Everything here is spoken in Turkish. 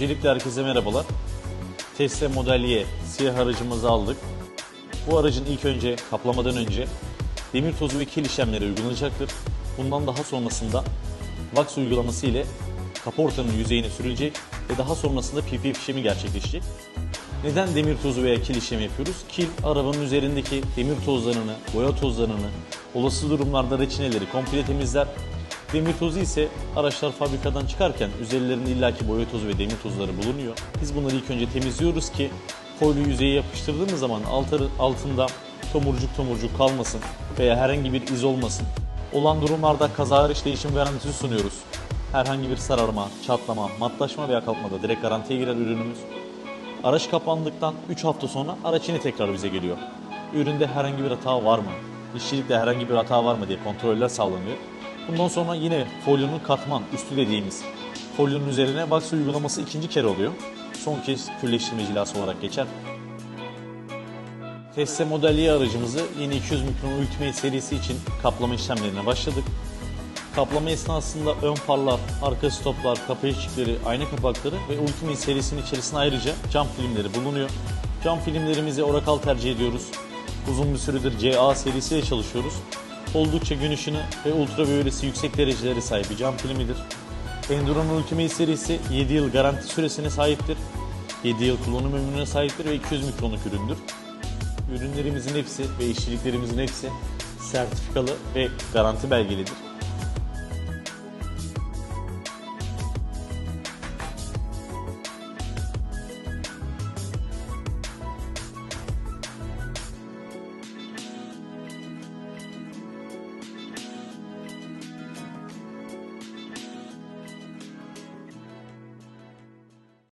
Öncelikle herkese merhabalar. Tesla Model Y siyah aracımızı aldık. Bu aracın ilk önce kaplamadan önce demir tozu ve kil işlemleri uygulanacaktır. Bundan daha sonrasında wax uygulaması ile kaportanın yüzeyine sürülecek ve daha sonrasında PP işlemi gerçekleşecek. Neden demir tozu veya kil işlemi yapıyoruz? Kil arabanın üzerindeki demir tozlarını, boya tozlarını, olası durumlarda reçineleri komple temizler. Demir tozu ise araçlar fabrikadan çıkarken üzerlerinde illaki boya tozu ve demir tozları bulunuyor. Biz bunları ilk önce temizliyoruz ki folyo yüzeye yapıştırdığımız zaman altı- altında tomurcuk tomurcuk kalmasın veya herhangi bir iz olmasın. Olan durumlarda kaza hariç değişim garantisi sunuyoruz. Herhangi bir sararma, çatlama, matlaşma veya kalkmada direkt garantiye girer ürünümüz. Araç kapandıktan 3 hafta sonra araç yine tekrar bize geliyor. Üründe herhangi bir hata var mı? İşçilikte herhangi bir hata var mı diye kontroller sağlanıyor. Bundan sonra yine folyonun katman üstü dediğimiz folyonun üzerine wax uygulaması ikinci kere oluyor. Son kez külleştirme cilası olarak geçer. Tesla Model aracımızı yeni 200 mikron Ultimate serisi için kaplama işlemlerine başladık. Kaplama esnasında ön farlar, arka stoplar, eşikleri, ayna kapakları ve Ultimate serisinin içerisinde ayrıca cam filmleri bulunuyor. Cam filmlerimizi Oracal tercih ediyoruz. Uzun bir süredir CA serisiyle çalışıyoruz. Oldukça gün ışını ve ultraviyolesi yüksek dereceleri sahip bir cam filmidir. Enduro'nun Ultimate serisi 7 yıl garanti süresine sahiptir. 7 yıl kullanım ömrüne sahiptir ve 200 mikronluk üründür. Ürünlerimizin hepsi ve işçiliklerimizin hepsi sertifikalı ve garanti belgelidir.